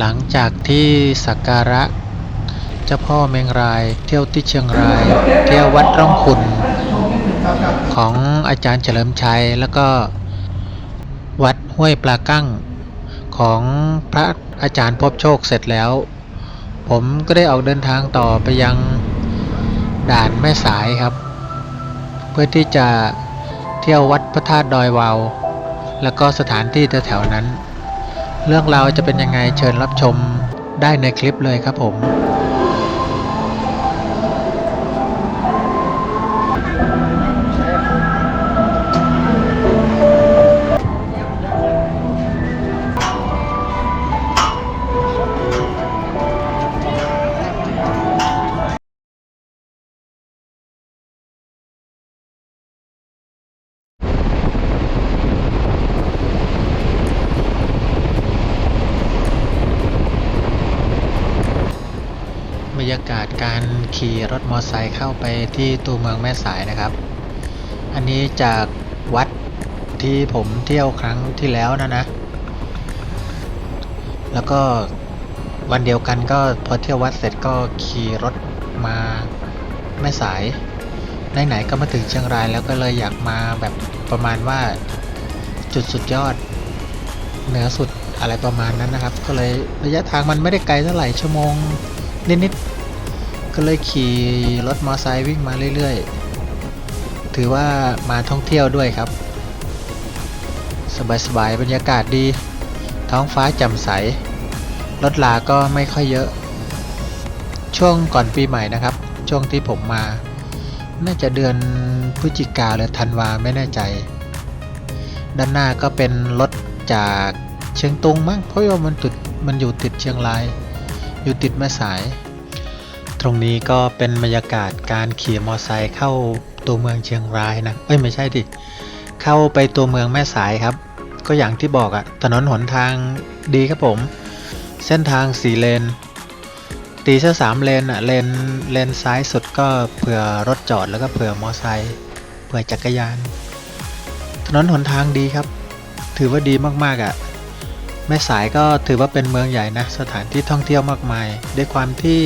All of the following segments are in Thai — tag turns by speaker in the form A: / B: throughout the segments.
A: หลังจากที่สักการะ เจ้าพ่อเมงราย เที่ยวที่เชียงราย เที่ยววัดร่องขุนของอาจารย์เฉลิมชัย แล้วก็วัดห้วยปลากั้งของพระอาจารย์พบโชคเสร็จแล้ว ผมก็ได้ออกเดินทางต่อไปยังด่านแม่สายครับ เพื่อที่จะเที่ยววัดพระธาตุดอยวาว แล้วก็สถานที่แถวๆนั้น เรื่องราวจะเป็นยังไงเชิญรับชมได้ในคลิปเลยครับผม รถมอไซค์เข้าไปที่ตัวเมืองแม่สายนะครับ อันนี้จากวัดที่ผมเที่ยวครั้งที่แล้วนะนะ แล้วก็วันเดียวกันก็พอเที่ยววัดเสร็จก็ขี่รถมาแม่สาย ไหนๆก็มาถึงเชียงรายแล้วก็เลยอยากมาแบบประมาณว่าจุดสุดยอด เหนือสุดอะไรประมาณนั้นนะครับ ก็เลยระยะทางมันไม่ได้ไกลเท่าไหร่ชั่วโมงนิดๆ ก็เลยขี่รถมอเตอร์ไซค์วิ่งมาเรื่อยๆ ถือว่ามาท่องเที่ยวด้วยครับ สบายๆ บรรยากาศดี ท้องฟ้าแจ่มใส รถลาก็ไม่ค่อยเยอะ ช่วงก่อนปีใหม่นะครับ ช่วงที่ผมมา น่าจะเดือนพฤศจิกาหรือธันวาไม่แน่ใจ ด้านหน้าก็เป็นรถจากเชียงตุงมั้งเพราะว่ามันติดมันอยู่ติดเชียงราย อยู่ติดแม่สาย ตรงนี้ก็เป็นบรรยากาศการขี่มอไซค์เข้าตัวเมืองเชียงรายนะเอ้ยไม่ใช่ดิเข้าไปตัวเมืองแม่สายครับ ก็อย่างที่บอกอะถนนหนทางดีครับผม เส้นทางสี่เลน ตีซะสามเลนอะเลนเลนซ้ายสุดก็เผื่อรถจอดแล้วก็เผื่อมอไซค์เผื่อจักรยาน ถนนหนทางดีครับ ถือว่าดีมากๆอะแม่สายก็ถือว่าเป็นเมืองใหญ่นะ สถานที่ท่องเที่ยวมากมาย ด้วยความที่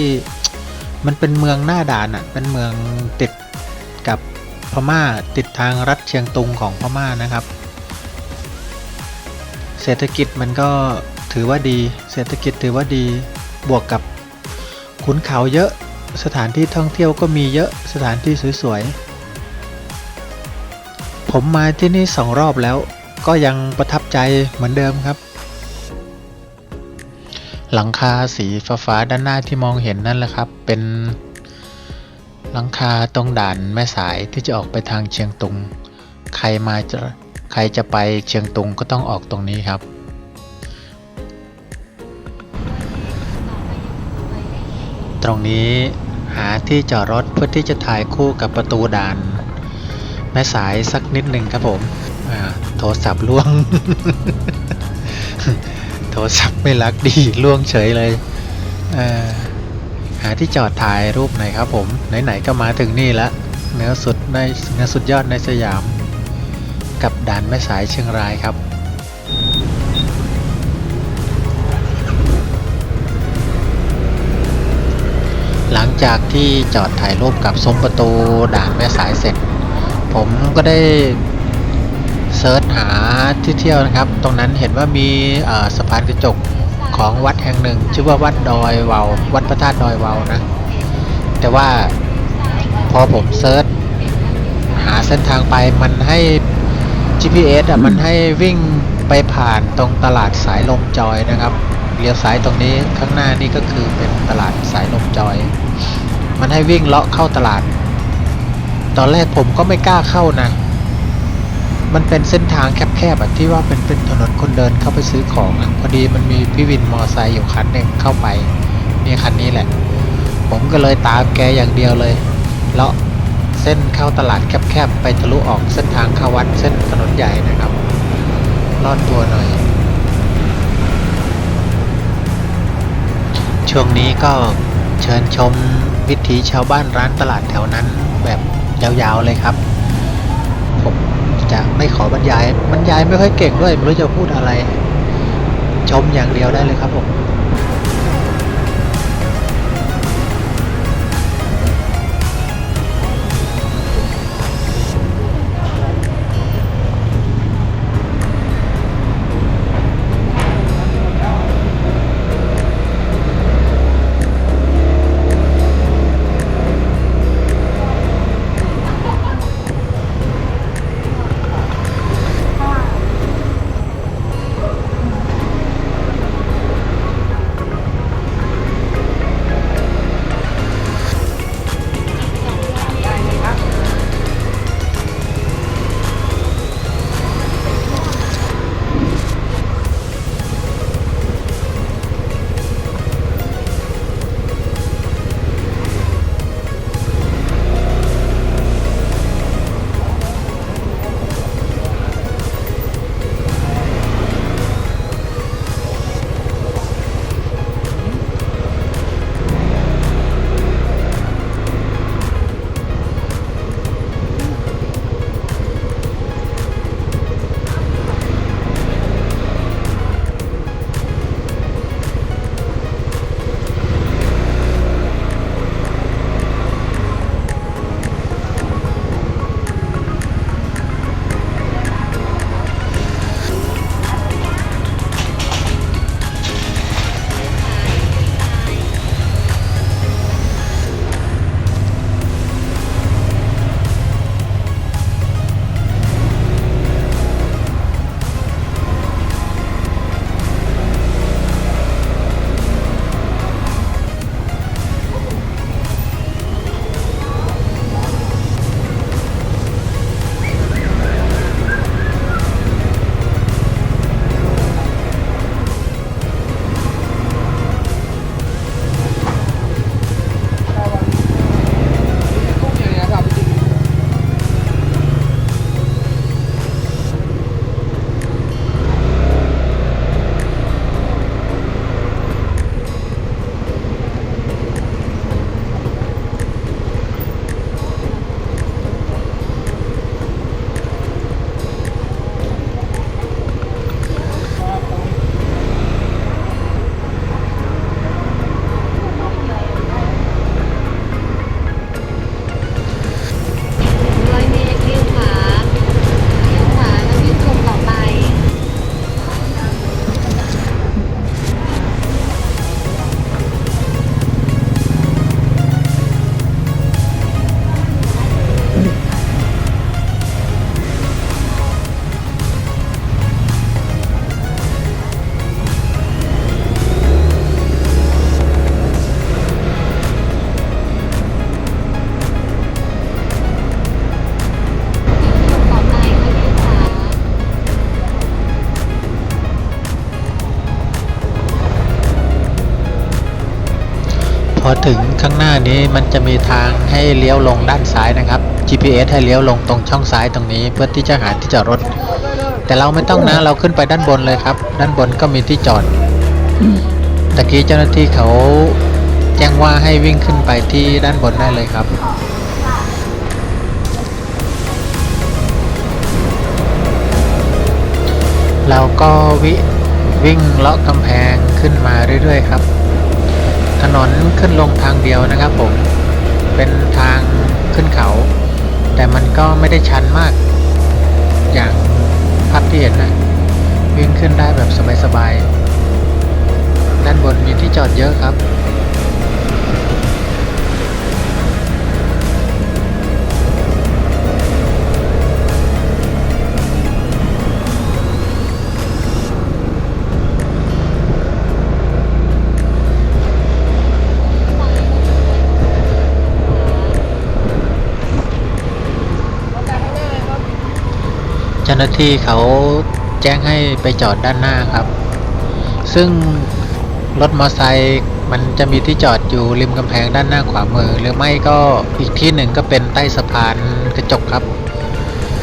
A: มันเป็นเมืองหน้าด่านอะ เป็นเมืองติดกับพม่าติดทางรัฐเชียงตุงของพม่านะครับ เศรษฐกิจมันก็ถือว่าดี เศรษฐกิจถือว่าดี บวกกับขุนเขาเยอะ สถานที่ท่องเที่ยวก็มีเยอะ สถานที่สวยๆ ผมมาที่นี่สองรอบแล้ว ก็ยังประทับใจเหมือนเดิมครับ หลังคาสีฟ้าๆด้านหน้าที่มองเห็นนั่นแหละครับ เป็นหลังคาตรงด่านแม่สายที่จะออกไปทางเชียงตุง ใครมาจะใครจะไปเชียงตุงก็ต้องออกตรงนี้ครับ ตรงนี้หาที่จอดรถเพื่อที่จะถ่ายคู่กับประตูด่าน แม่สายสักนิดหนึ่งครับผมโทรศัพท์ล่วง ทรศัพท์ไม่รักดีล่วงเฉยเลยเหาที่จอดถ่ายรูปหน่อยครับผมไหนๆก็มาถึงนี่ล้วเนื้อสุดในเนื้อสุดยอดในสยาม กับด่านแม่สายเชียงรายครับหลังจากที่จอดถ่ายรูปกับซุ้มประตูด่านแม่สายเสร็จ ผมก็ได้ เซิร์ชหาที่เที่ยวนะครับ ตรงนั้นเห็นว่ามีเอ่อสะพานกระจกของวัดแห่งหนึ่ง ชื่อว่าวัดดอยวาววัดพระธาตุดอยวาวนะ แต่ว่าพอผมเซิร์ชหาเส้นทางไปมันให้ GPS อะมันให้วิ่งไปผ่านตรงตลาดสายลมจอยนะครับเลี้ยวซ้ายตรงนี้ข้างหน้านี่ก็คือเป็นตลาดสายลมจอย มันให้วิ่งเลาะเข้าตลาด ตอนแรกผมก็ไม่กล้าเข้านะ มันเป็นเส้นทางแคบๆอะที่ว่าเป็นเป็นถนนคนเดินเข้าไปซื้อของอพอดีมันมีพี่วินมอไซค์อยู่คันหนึ่งเข้าไปนี่คันนี้แหละ ผมก็เลยตามแกอย่างเดียวเลยเลาะเส้นเข้าตลาดแคบๆไปทะลุออกเส้นทางเข้าวัดเส้นถนนใหญ่นะครับลอดตัวหน่อย ช่วงนี้ก็เชิญชมวิถีชาวบ้านร้านตลาดแถวนั้นแบบยาวๆเลยครับผม จะไม่ขอบรรยาย บรรยายไม่ค่อยเก่งด้วย ไม่รู้จะพูดอะไร ชมอย่างเดียวได้เลยครับผม พอถึงข้างหน้านี้มันจะมีทางให้เลี้ยวลงด้านซ้ายนะครับ GPS ให้เลี้ยวลงตรงช่องซ้ายตรงนี้ เพื่อที่จะหาที่จอดรถ แต่เราไม่ต้องนะเราขึ้นไปด้านบนเลยครับ ด้านบนก็มีที่จอดตะกี้เจ้าหน้าที่เขาแจ้งว่าให้วิ่งขึ้นไปที่ด้านบนได้เลยครับเราก็วิวิ่งเลาะกำแพงขึ้นมาเรื่อยๆครับ ถนนขึ้นลงทางเดียวนะครับผม เป็นทางขึ้นเขา แต่มันก็ไม่ได้ชันมาก อย่างภาพที่เห็นนะ วิ่งขึ้นได้แบบสบายๆ ด้านบนมีที่จอดเยอะครับาหน้าที่เขาแจ้งให้ไปจอดด้านหน้าครับ ซึ่งรถมอเตอร์ไซค์มันจะมีที่จอดอยู่ริมกำแพงด้านหน้าขวามือ หรือไม่ก็อีกที่หนึ่งก็เป็นใต้สะพานกระจกครับ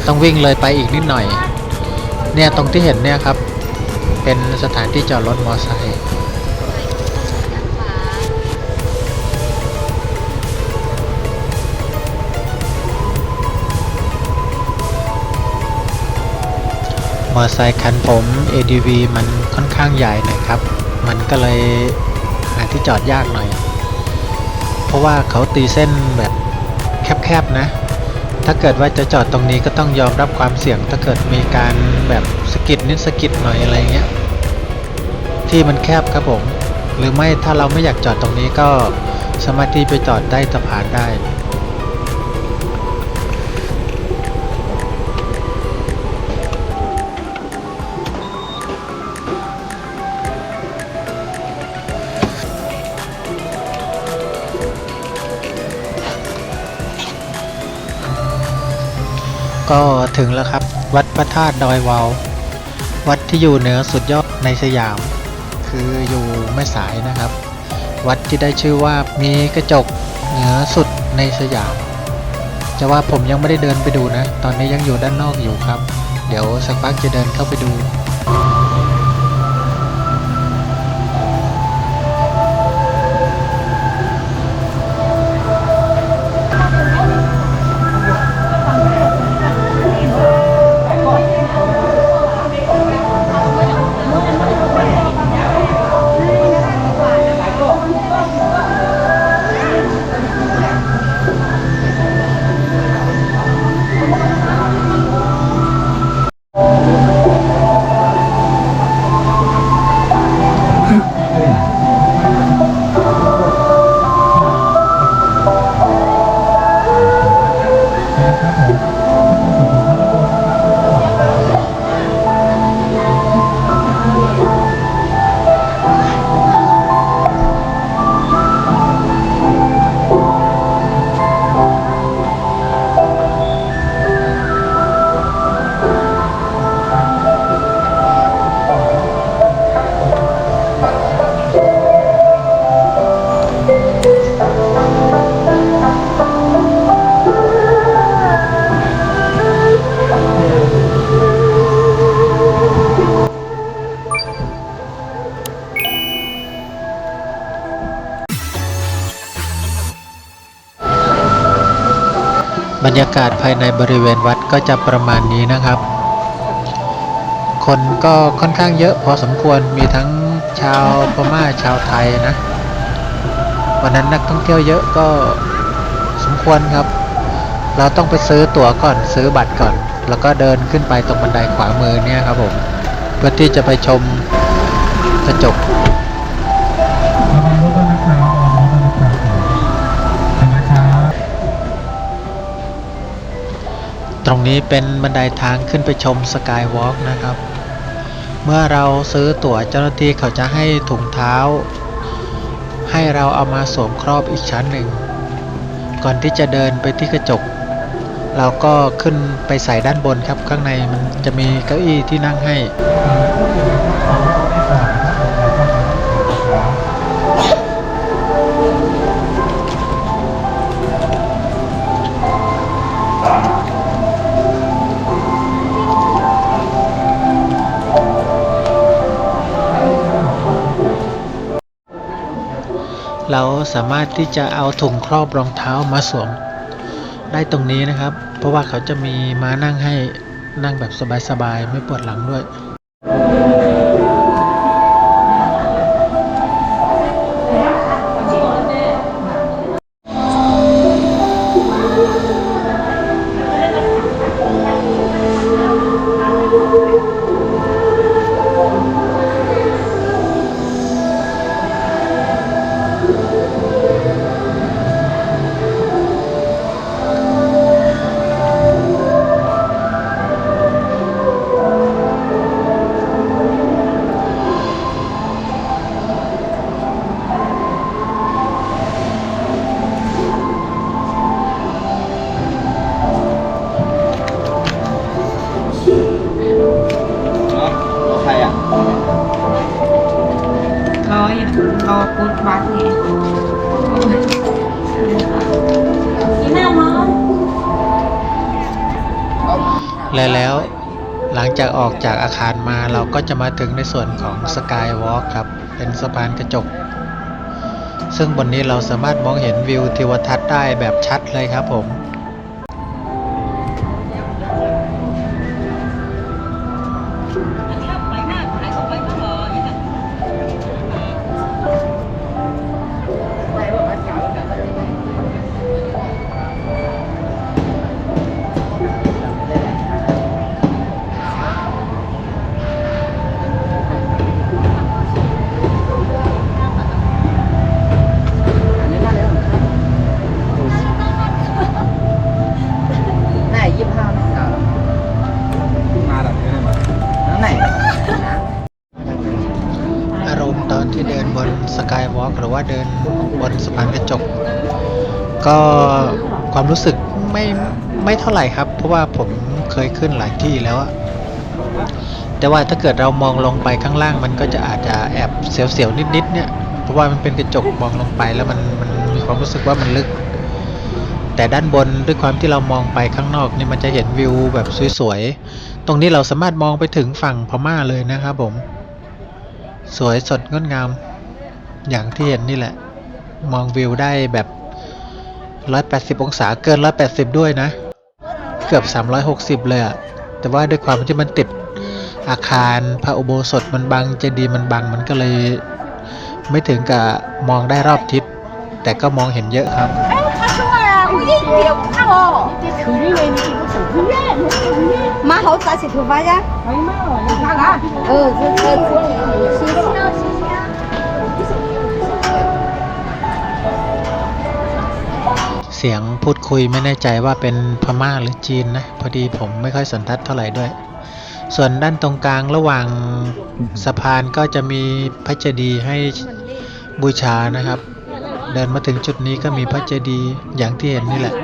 A: ต้องวิ่งเลยไปอีกนิดหน่อย เนี่ยตรงที่เห็นเนี่ยครับ เป็นสถานที่จอดรถมอเตอร์ไซค์ มอเตอร์ไซค์คันผม ADV มันค่อนข้างใหญ่หน่อยครับ มันก็เลยหาที่จอดยากหน่อย เพราะว่าเขาตีเส้นแบบแคบๆนะ ถ้าเกิดว่าจะจอดตรงนี้ก็ต้องยอมรับความเสี่ยง ถ้าเกิดมีการแบบสกิดนิดสกิดหน่อยอะไรเงี้ย ที่มันแคบครับผม หรือไม่ถ้าเราไม่อยากจอดตรงนี้ก็สามารถที่ไปจอดใต้สะพานได้ ก็ถึงแล้วครับ วัดพระธาตุดอยวาววัดที่อยู่เหนือสุดยอดในสยาม คืออยู่แม่สายนะครับ วัดที่ได้ชื่อว่ามีกระจกเหนือสุดในสยาม จะว่าผมยังไม่ได้เดินไปดูนะ ตอนนี้ยังอยู่ด้านนอกอยู่ครับ เดี๋ยวสักพักจะเดินเข้าไปดู บรรยากาศภายในบริเวณวัดก็จะประมาณนี้นะครับ คนก็ค่อนข้างเยอะพอสมควรมีทั้งชาวพม่าชาวไทยนะ วันนั้นนักท่องเที่ยวเยอะก็สมควรครับ เราต้องไปซื้อตั๋วก่อนซื้อบัตรก่อน แล้วก็เดินขึ้นไปตรงบันไดขวามือเนี่ยครับผมเพื่อที่จะไปชมกระจก ตรงนี้เป็นบันไดทางขึ้นไปชมสกายวอล์กนะครับ เมื่อเราซื้อตั๋วเจ้าหน้าที่เขาจะให้ถุงเท้า ให้เราเอามาสวมครอบอีกชั้นหนึ่ง ก่อนที่จะเดินไปที่กระจก เราก็ขึ้นไปใส่ด้านบนครับ ข้างในมันจะมีเก้าอี้ที่นั่งให้ เราสามารถที่จะเอาถุงครอบรองเท้ามาสวมได้ตรงนี้นะครับ เพราะว่าเขาจะมีม้านั่งให้นั่งแบบสบายๆ ไม่ปวดหลังด้วย
B: และ
A: แล้วหลังจากออกจากอาคารมาเราก็จะมาถึงในส่วนของสกายวอล์กครับ เป็นสะพานกระจก ซึ่งบนนี้เราสามารถมองเห็นวิวทิวทัศน์ได้แบบชัดเลยครับผม ว่าเดินบนสะพานกระจก ก็ความรู้สึกไม่ไม่เท่าไหร่ครับ เพราะว่าผมเคยขึ้นหลายที่แล้วแต่ว่าถ้าเกิดเรามองลงไปข้างล่างมันก็จะอาจจะแอบเสียวๆนิดๆเนี่ยเพราะว่ามันเป็นกระจกมองลงไปแล้วมันมันมีความรู้สึกว่ามันลึก แต่ด้านบนด้วยความที่เรามองไปข้างนอกนี่มันจะเห็นวิวแบบสวยๆตรงนี้เราสามารถมองไปถึงฝั่งพม่าเลยนะครับผม สวยสดงดงาม อย่างที่เห็นนี่แหละ มองวิวได้แบบ 180 องศาเกิน 180 ด้วยนะ เกือบ 360 เลยอะแต่ว่าด้วยความที่มันติดอาคารพระอุโบสถมันบังเจดีย์มันบังมันก็เลย ไม่ถึงกับมองได้รอบทิศ แต่ก็มองเห็นเยอะครับ
C: มาเขาตาสิถูกไหมจ๊ะไมาหรอกนะคะเออคืออ
A: เสียงพูดคุยไม่แน่ใจว่าเป็นพม่าหรือจีนนะ พอดีผมไม่ค่อยสันทัดเท่าไหร่ด้วย ส่วนด้านตรงกลางระหว่างสะพานก็จะมีพระเจดีย์ให้บูชานะครับ เดินมาถึงจุดนี้ก็มีพระเจดีย์อย่างที่เห็นนี่แหละ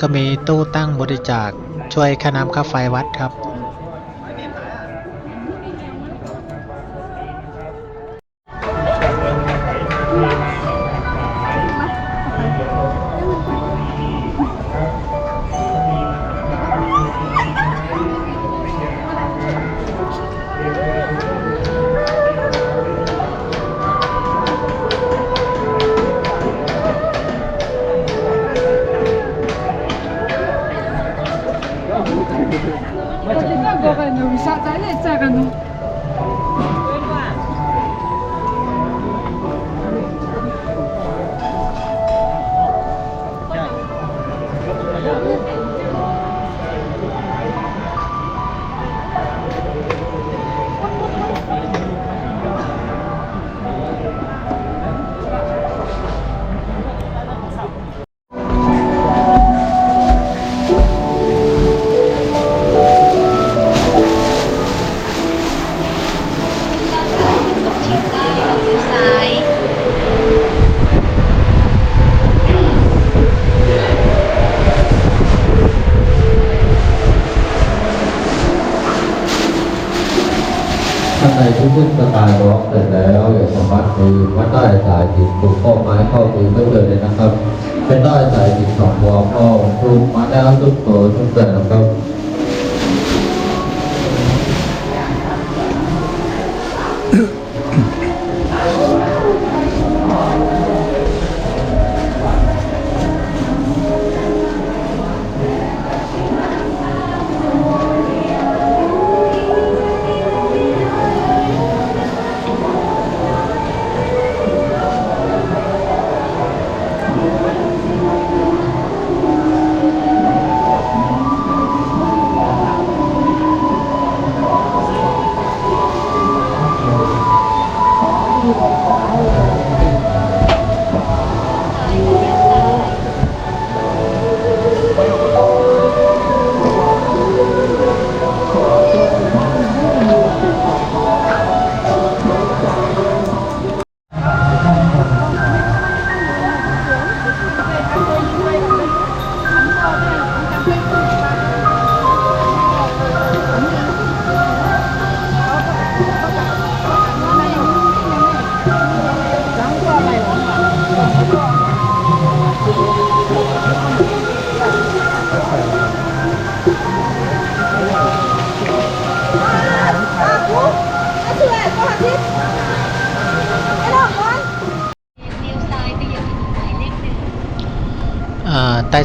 A: ก็มีตู้ตั้งบริจาคช่วยค่าน้ำค่าไฟวัดครับ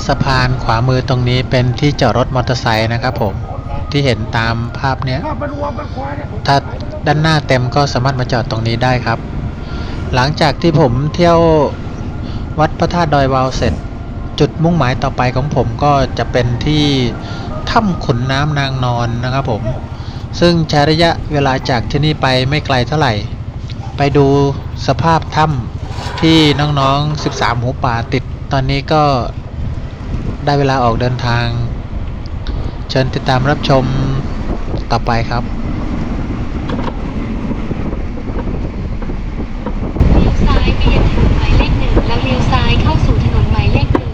D: สะ
A: พานขวามือตรงนี้เป็นที่จอดรถมอเตอร์ไซค์นะครับผมที่เห็นตามภาพเนี้ยถ้าด้านหน้าเต็มก็สามารถมาจอดตรงนี้ได้ครับ หลังจากที่ผมเที่ยววัดพระธาตุดอยวาวเสร็จ จุดมุ่งหมายต่อไปของผมก็จะเป็นที่ถ้ำขุนน้ำนางนอนนะครับผม ซึ่งใช้ระยะเวลาจากที่นี่ไปไม่ไกลเท่าไหร่ ไปดูสภาพถ้ำที่น้องๆ 13หมูป่าติดตอนนี้ก็ ได้เวลาออกเดินทาง เชิญติดตามรับชมต่อไปครับ
E: เลี้ยวซ้ายไปยังถนนหมายเลขหนึ่งแล้วเลี้ยวซ้ายเข้าสู่ถนนหมายเลขหนึ่ง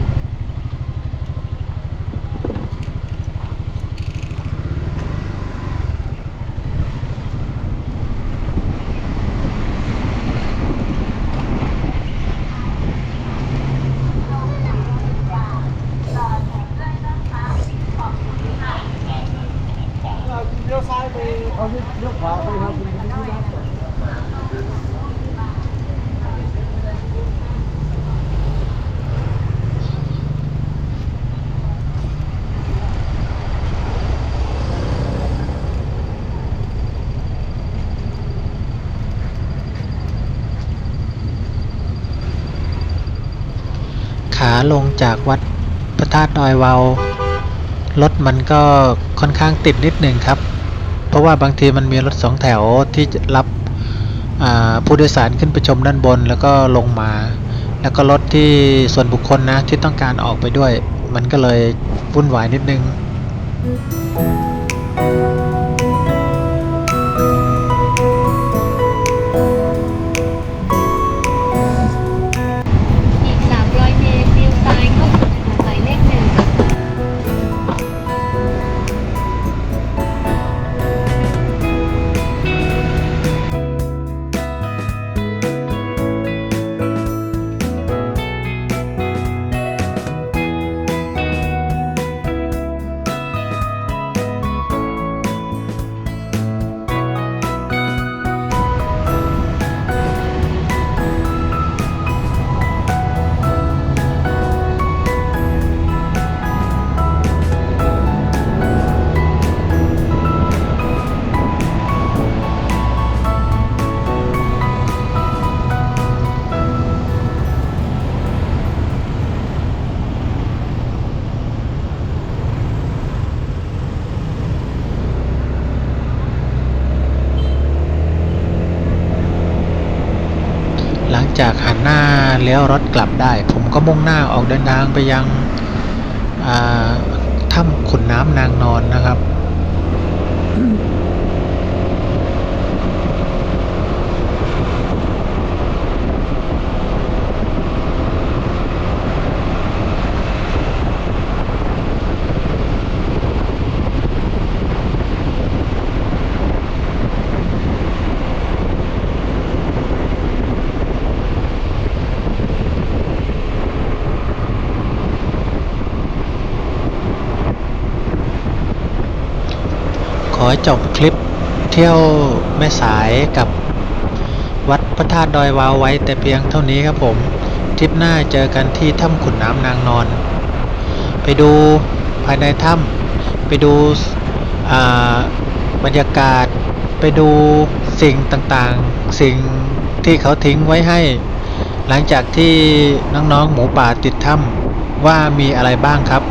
A: ขาลงจากวัดพระธาตุดอยวาวรถมันก็ค่อนข้างติดนิดหนึ่งครับ เพราะว่าบางทีมันมีรถสองแถวที่จะรับผู้โดยสารขึ้นไปชมด้านบนแล้วก็ลงมา แล้วก็รถที่ส่วนบุคคลนะที่ต้องการออกไปด้วย มันก็เลยวุ่นวายนิดนึง
E: อีก ลี้ยว
A: รถกลับได้ ผมก็มุ่งหน้าออกเดินทางไปยังถ้ำขุนน้ำนางนอนนะครับ จบคลิปเที่ยวแม่สายกับวัดพระธาตุดอยวาวไว้แต่เพียงเท่านี้ครับผมทริปหน้าเจอกันที่ถ้ำขุนน้ำนางนอน ไปดูภายในถ้ำไปดูบรรยากาศไปดูสิ่งต่างๆ สิ่งที่เขาทิ้งไว้ให้ หลังจากที่น้องๆหมูป่าติดถ้ำว่ามีอะไรบ้างครับ